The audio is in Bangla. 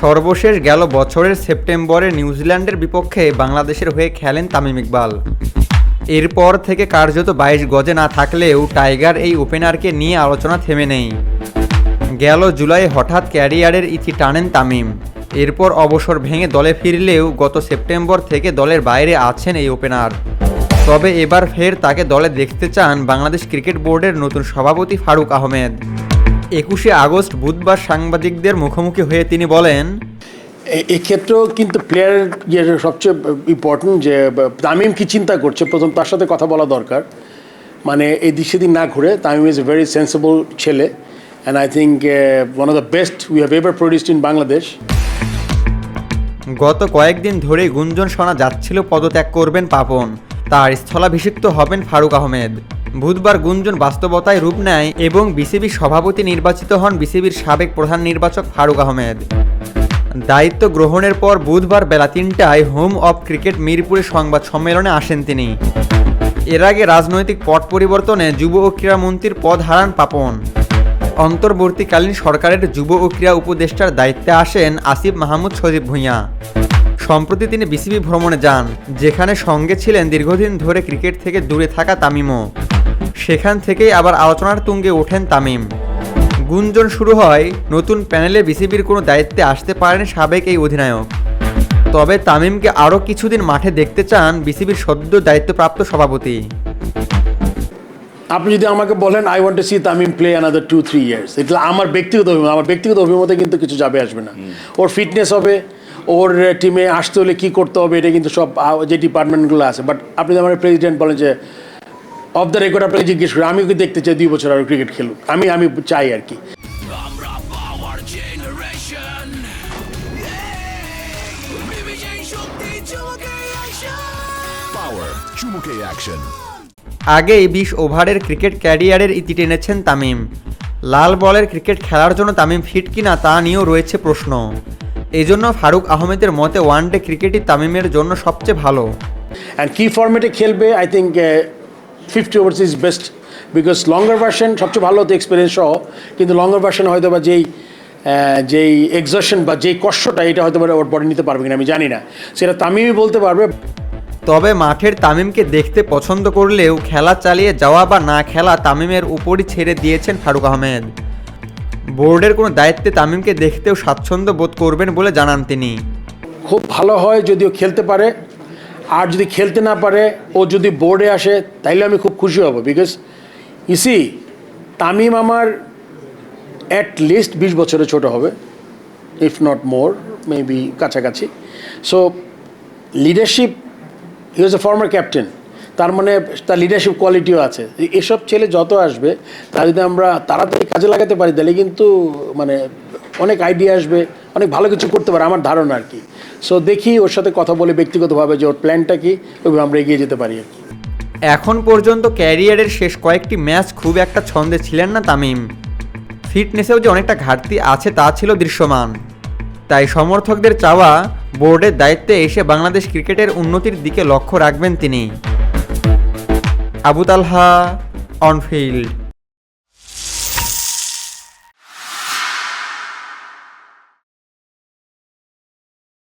সর্বশেষ গেল বছরের সেপ্টেম্বরে নিউজিল্যান্ডের বিপক্ষে বাংলাদেশের হয়ে খেলেন তামিম ইকবাল। এরপর থেকে কার্যত বাইশ গজে না থাকলেও টাইগার এই ওপেনারকে নিয়ে আলোচনা থেমে নেই। গেল জুলাই হঠাৎ ক্যারিয়ারের ইতি টানেন তামিম। এরপর অবসর ভেঙে দলে ফিরলেও গত সেপ্টেম্বর থেকে দলের বাইরে আছেন এই ওপেনার। তবে এবার ফের তাকে দলে দেখতে চান বাংলাদেশ ক্রিকেট বোর্ডের নতুন সভাপতি ফারুক আহমেদ। একুশে আগস্ট বুধবার সাংবাদিকদের মুখোমুখি হয়ে তিনি বলেন এক্ষেত্রেও কিন্তু প্লেয়ার যে সবচেয়ে ইম্পর্টেন্ট যে তামিম কি চিন্তা করছে? প্রথম তার সাথে কথা বলা দরকার। মানে এই দিক সেদিন না ঘুরে Tamim is a very sensible ছেলে and I think one of the best we have ever produced in Bangladesh গত কয়েকদিন ধরেই গুঞ্জন শোনা যাচ্ছিল পদত্যাগ করবেন পাপন। তার স্থলাভিষিক্ত হবেন ফারুক আহমেদ। বুধবার গুঞ্জন বাস্তবতায় রূপ নেয় এবং বিসিবির সভাপতি নির্বাচিত হন বিসিবির সাবেক প্রধান নির্বাচক ফারুক আহমেদ। দায়িত্ব গ্রহণের পর বুধবার বেলা তিনটায় হোম অব ক্রিকেট মিরপুরে সংবাদ সম্মেলনে আসেন তিনি। এর আগে রাজনৈতিক পট পরিবর্তনে যুব ও ক্রীড়ামন্ত্রীর পদ হারান পাপন। অন্তর্বর্তীকালীন সরকারের যুব ও ক্রীড়া উপদেষ্টার দায়িত্বে আসেন আসিফ মাহমুদ সজীব ভূঁইয়া। সম্প্রতি তিনি বিসিবি ভ্রমণে যান, যেখানে সঙ্গে ছিলেন দীর্ঘদিন ধরে ক্রিকেট থেকে দূরে থাকা তামিমও। সেখান থেকেই আবার আলোচনার তুঙ্গে ওঠেন তামিম। গুঞ্জন শুরু হয় নতুন প্যানেলে বিসিবির কোনো দায়িত্বে আসতে পারেন সাবেক এই অধিনায়ক। তবে তামিমকে আরও কিছুদিন মাঠে দেখতে চান বিসিবির সদ্য দায়িত্বপ্রাপ্ত সভাপতি। আপনি যদি আমাকে বলেন I want to see Tamim play another two three years এটা আমার ব্যক্তিগত অভিমত আমার ব্যক্তিগত অভিমতে কিন্তু কিছু যাবে আসবে না। ওর ফিটনেস হবে ওর টিমে আসতে হলে কী করতে হবে এটা কিন্তু সব যে ডিপার্টমেন্টগুলো আছে। বাট আপনি যদি আমার প্রেসিডেন্ট বলেন যে অফ দ্য রেকর্ড আপনাকে জিজ্ঞেস করি আমি ওকে দেখতে চাই দুই বছর আরও ক্রিকেট খেলুক? আমি আমি চাই আর কি। চুমুকে বিশ ওভারের ক্রিকেট ক্যারিয়ারের ইতি টেনেছেন তামিম। লাল বলের ক্রিকেট খেলার জন্য তামিম ফিট কিনা তা নিয়েও রয়েছে প্রশ্ন। এজন্য ফারুক আহমেদের মতে ওয়ানডে ক্রিকেটই তামিমের জন্য সবচেয়ে ভালো। অ্যান্ড কী ফর্মেটে খেলবে? I think fifty overs is best because longer version সবচেয়ে ভালো হতো এক্সপিরিয়েন্স সহ কিন্তু লঙ্গার ভার্সন হয়তো বা যেই যেই এক্সশন বা যেই কষ্টটা এটা হয়তো বা ওর বডি নিতে পারবে কিনা আমি জানি না। সেটা তামিমই বলতে পারবে। তবে মাঠের তামিমকে দেখতে পছন্দ করলেও খেলা চালিয়ে যাওয়া বা না খেলা তামিমের উপরই ছেড়ে দিয়েছেন ফারুক আহমেদ। বোর্ডের কোনো দায়িত্বে তামিমকে দেখতেও স্বাচ্ছন্দ্য বোধ করবেন বলে জানান তিনি। খুব ভালো হয় যদিও খেলতে পারে আর যদি খেলতে না পারে, ও যদি বোর্ডে আসে, তাইলে আমি খুব খুশি হব বিকজ ইসি তামিম আমার অ্যাট লিস্ট বিশ বছরে ছোট হবে ইফ নট মোর মেবি কাছাকাছি। So leadership was a former captain তার মানে তার লিডারশিপ কোয়ালিটিও আছে। এসব ছেলে যত আসবে তা যদি আমরা তাড়াতাড়ি কাজে লাগাতে পারি, তাহলে কিন্তু মানে অনেক আইডিয়া আসবে, অনেক ভালো কিছু করতে পারে, আমার ধারণা আর কি। সো দেখি ওর সাথে কথা বলে ব্যক্তিগতভাবে যে ওর প্ল্যানটা কি ওইভাবে আমরা এগিয়ে যেতে পারি আর কি। এখন পর্যন্ত ক্যারিয়ারের শেষ কয়েকটি ম্যাচ খুব একটা ছন্দে ছিলেন না তামিম। ফিটনেসেও যে অনেকটা ঘাটতি আছে তা ছিল দৃশ্যমান। তাই সমর্থকদের চাওয়া বোর্ডের দায়িত্বে এসে বাংলাদেশ ক্রিকেটের উন্নতির দিকে লক্ষ্য রাখবেন তিনি। আবু তালহা অনফিল্ড